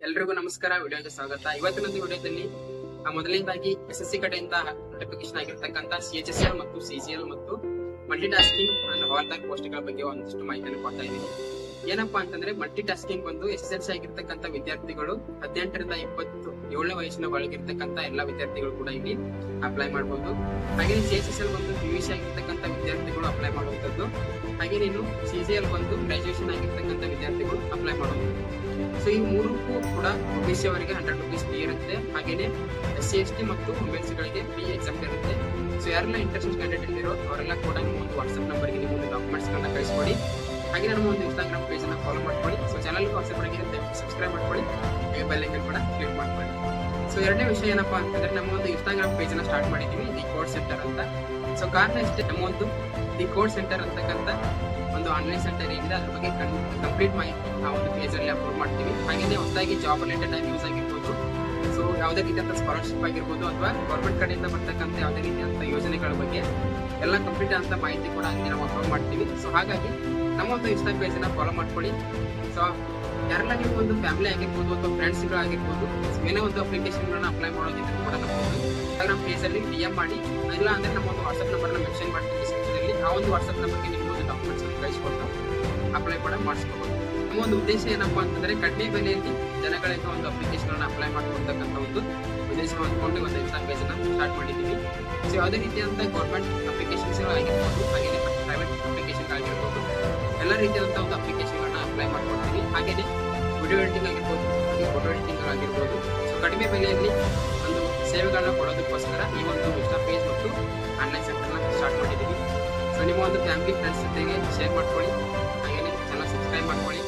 ಎಲ್ರಿಗೂ ನಮಸ್ಕಾರ, ವಿಡಿಯೋಗೆ ಸ್ವಾಗತ. ಇವತ್ತಿನ ಒಂದು ವಿಡಿಯೋದಲ್ಲಿ ಮೊದಲನೇದಾಗಿ ಎಸ್ ಎಸ್ ಸಿ ಕಡೆಯಿಂದ ನೋಟಿಫಿಕೇಶನ್ ಆಗಿರ್ತಕ್ಕಂಥ ಸಿ ಎಚ್ ಎಸ್ ಮತ್ತು ಸಿ ಮತ್ತು ಮಲ್ಟಿ ಟಾಸ್ಕಿಂಗ್ ಹಾಲ್ದಾರ್ ಪೋಸ್ಟ್ಗಳ ಬಗ್ಗೆ ಒಂದಷ್ಟು ಮಾಹಿತಿಯನ್ನು ಕೊಡ್ತಾ ಇದ್ದೀನಿ. ಏನಪ್ಪಾ ಅಂತಂದ್ರೆ ಮಲ್ಟಿ ಟಾಸ್ಕಿಂಗ್ ಬಂದು ಎಸ್ ಎಲ್ ಸಿ ಆಗಿರ್ತಕ್ಕಂಥ ವಿದ್ಯಾರ್ಥಿಗಳು ಹದಿನೆಂಟರಿಂದ ಇಪ್ಪತ್ತು ಏಳನೇ ವಯಸ್ಸಿನ ಒಳಗಿರ್ತಕ್ಕಂಥ ಎಲ್ಲಾ ವಿದ್ಯಾರ್ಥಿಗಳು ಕೂಡ ಇಲ್ಲಿ ಅಪ್ಲೈ ಮಾಡಬಹುದು ಹಾಗೆ ಸಿ ಎಸ್ ಎಸ್ ಎಲ್ ಬಂದು ಪಿ ಯು ಸಿ ಆಗಿರ್ತಕ್ಕಂಥ ವಿದ್ಯಾರ್ಥಿಗಳು ಅಪ್ಲೈ ಮಾಡುವಂಥದ್ದು. ಹಾಗೆ ನೀನು ಸಿ ಸಿ ಎಲ್ ಬಂದು ಗ್ರಾಜುಯೇಷನ್ ಆಗಿರ್ತಕ್ಕಂಥ ವಿದ್ಯಾರ್ಥಿಗಳು ಅಪ್ಲೈ ಮಾಡುವಂಥದ್ದು. ಸೊ ಈ ಮೂರಕ್ಕೂ ಕೂಡ ಸಿ ಅವರಿಗೆ ಹಂಡ್ರೆಡ್ ರುಪೀಸ್ ಫೀ ಇರುತ್ತೆ. ಹಾಗೇನೆ ಎಸ್ ಸಿ ಎಸ್ ಟಿ ಮತ್ತು ಎಸ್ ಗಳಿಗೆ ಫ್ರೀ ಎಕ್ಸಾಮ್ ಇರುತ್ತೆ. ಸೊ ಯಾರೆಲ್ಲ ಇಂಟ್ರೆಸ್ಟ್ ಕ್ಯಾಂಡಿಡೇಟ್ ಇರೋ ಅವರೆಲ್ಲ ಕೂಡ ನಿಮ್ಮ ಒಂದು ವಾಟ್ಸ್ಆಪ್ ನಂಬರ್ಗೆ ನಿಮ್ಮ ಡಾಕ್ಯುಮೆಂಟ್ಸ್ಗಳನ್ನ ಡಾಕ್ಯುಮೆಂಟ್ಸ್ ಗಳನ್ನ ಕಳಿಸ್ಕೊಡಿ. ಹಾಗೆ ನಮ್ಮ ಒಂದು ಇನ್ಸ್ಟಾಗ್ರಾಮ್ ಪೇಜ್ ಅನ್ನ ಫಾಲೋ ಮಾಡ್ಕೊಳ್ಳಿ. ಸೊ ಚಾನಲ್ ಕಾನ್ಸೆಪ್ಟ್ ಆಗಿರುತ್ತೆ ಸಬ್ಸ್ಕ್ರೈಬ್ ಮಾಡ್ಕೊಳ್ಳಿ. ಬೆಲ್ ಐಕನ್ ಕೂಡ ಕ್ಲಿಕ್ ಮಾಡ್ಕೊಳ್ಳಿ. ಸೊ ಎರಡನೇ ವಿಷಯ ಏನಪ್ಪಾ ಅಂತಂದ್ರೆ ನಮ್ಮ ಒಂದು ಇನ್ಸ್ಟಾಗ್ರಾಮ್ ಪೇಜ್ ಅನ್ನ ಸ್ಟಾರ್ಟ್ ಮಾಡಿದೀವಿ ದಿ ಕೋಡ್ ಸೆಂಟರ್ ಅಂತ. ಸೊ ಕಾರಣ ಇಷ್ಟೇ, ನಮ್ಮ ಒಂದು ದಿ ಕೋಡ್ ಸೆಂಟರ್ ಅಂತಕ್ಕಂಥ ಒಂದು ಆನ್ಲೈನ್ ಸೆಂಟರ್ ಏನಿದೆ, ಅದ್ರ ಬಗ್ಗೆ ಕಂಪ್ಲೀಟ್ ಮಾಹಿತಿ ಆ ಒಂದು ಪೇಜ್ ಅಲ್ಲಿ ಅಪ್ಲೋಡ್ ಮಾಡ್ತೀವಿ. ಹಾಗೇನೆ ಹೊಸದಾಗಿ ಜಾಬ್ ರಿಲೇಟೆಡ್ ಯೂಸ್ ಆಗಿರ್ಬೋದು. ಸೊ ಯಾವುದೇ ರೀತಿಯಂತ ಸ್ಕಾಲರ್ಶಿಪ್ ಆಗಿರ್ಬೋದು ಅಥವಾ ಗೌರ್ಮೆಂಟ್ ಕಡೆಯಿಂದ ಬರ್ತಕ್ಕಂಥ ಯಾವುದೇ ರೀತಿಯಂತ ಯೋಜನೆಗಳ ಬಗ್ಗೆ ಎಲ್ಲ ಕಂಪ್ಲೀಟ್ ಅಂತ ಮಾಹಿತಿ ಕೂಡ ಅಲ್ಲಿ ನಾವು ಅಪ್ಲೋಡ್ ಮಾಡ್ತೀವಿ. ಸೊ ಹಾಗಾಗಿ ನಮ್ಮ ಒಂದು ಇನ್ಸ್ಟಾ ಅನ್ನ ಫಾಲೋ ಮಾಡ್ಕೊಳ್ಳಿ. ಸೊ ಯಾರಲ್ಲಾಗಿರ್ಬೋದು ನೀವು ಒಂದು ಫ್ಯಾಮಿಲಿ ಆಗಿರ್ಬೋದು ಅಥವಾ ಫ್ರೆಂಡ್ಸ್ ಆಗಿರ್ಬೋದು, ಏನೇ ಒಂದು ಅಪ್ಲಿಕೇಶನ್ ಗಳನ್ನ ಅಪ್ಲೈ ಮಾಡೋದಿದ್ರೆ ಕೂಡ ನಮ್ಮ ಪೇಜ್ ಅಲ್ಲಿ ಡಿ ಎಂ ಮಾಡಿ, ಇಲ್ಲ ಅಂದ್ರೆ ನಮ್ಮ ಒಂದು ವಾಟ್ಸಪ್ ನಂಬರ್ ಮೆನ್ಷನ್ ಮಾಡ್ತೀವಿ ಆ ಒಂದು ವಾಟ್ಸ್ಆಪ್ ನಂಬರ್ಗೆ ನಿಮ್ಮ ಒಂದು ಡಾಕ್ಯುಮೆಂಟ್ಸ್ ಅನ್ನು ಕಳಿಸ್ಕೊಟ್ಟು ಅಪ್ಲೈ ಕೂಡ ಮಾಡಿಸ್ಕೋಬಹುದು ನಮ್ಮ ಒಂದು ಉದ್ದೇಶ ಏನಪ್ಪಾ ಅಂತಂದ್ರೆ ಕಡಿಮೆ ಬೆಲೆಯಲ್ಲಿ ಜನಗಳಿಗೆ ಒಂದು ಅಪ್ಲಿಕೇಶನ್ ಗಳನ್ನ ಅಪ್ಲೈ ಮಾಡ್ಕೊಡ್ತಕ್ಕಂಥ ಒಂದು ಉದ್ದೇಶ ಹೊಂದ್ಕೊಂಡು ಒಂದು ಇನ್ಸ್ಟಾ ಪೇಜ್ ಅನ್ನ ಸ್ಟಾರ್ಟ್ ಮಾಡಿದ್ದೀವಿ. ಸೊ ಯಾವುದೇ ರೀತಿಯಾದಂಥ ಗೌರ್ಮೆಂಟ್ ಅಪ್ಲಿಕೇಶನ್ಸ್ ಆಗಿರ್ಬೋದು ರೀತಿಯಾದಂಥ ಒಂದು ಅಪ್ಲಿಕೇಶನ್ಗಳನ್ನ ಅಪ್ಲೈ ಮಾಡ್ಕೊಡ್ತೀವಿ ಹಾಗೇನೆ ವಿಡಿಯೋ ಎಡಿಟಿಂಗ್ ಆಗಿರ್ಬೋದು ಫೋಟೋ ಎಡಿಟಿಂಗ್ ಆಗಿರ್ಬೋದು. ಸೊ ಕಡಿಮೆ ಬೆಲೆಯಲ್ಲಿ ಒಂದು ಸೇವೆಗಳನ್ನ ಕೊಡೋದಕ್ಕೋಸ್ಕರ ಈ ಒಂದು ಇನ್ಸ್ಟಾ ಪೇಜ್ ಮತ್ತು ಆನ್ಲೈನ್ ಸೆಂಟರ್ನ ಸ್ಟಾರ್ಟ್ ಮಾಡಿದ್ದೀವಿ. ಸೊ ನಿಮ್ಮ ಒಂದು ಫ್ಯಾಮಿಲಿ ಫ್ರೆಂಡ್ಸ್ ಜೊತೆಗೆ ಶೇರ್ ಮಾಡ್ಕೊಳ್ಳಿ. ಹಾಗೇನೆ ಚಾನಲ್ ಸಬ್ಸ್ಕ್ರೈಬ್ ಮಾಡ್ಕೊಳ್ಳಿ.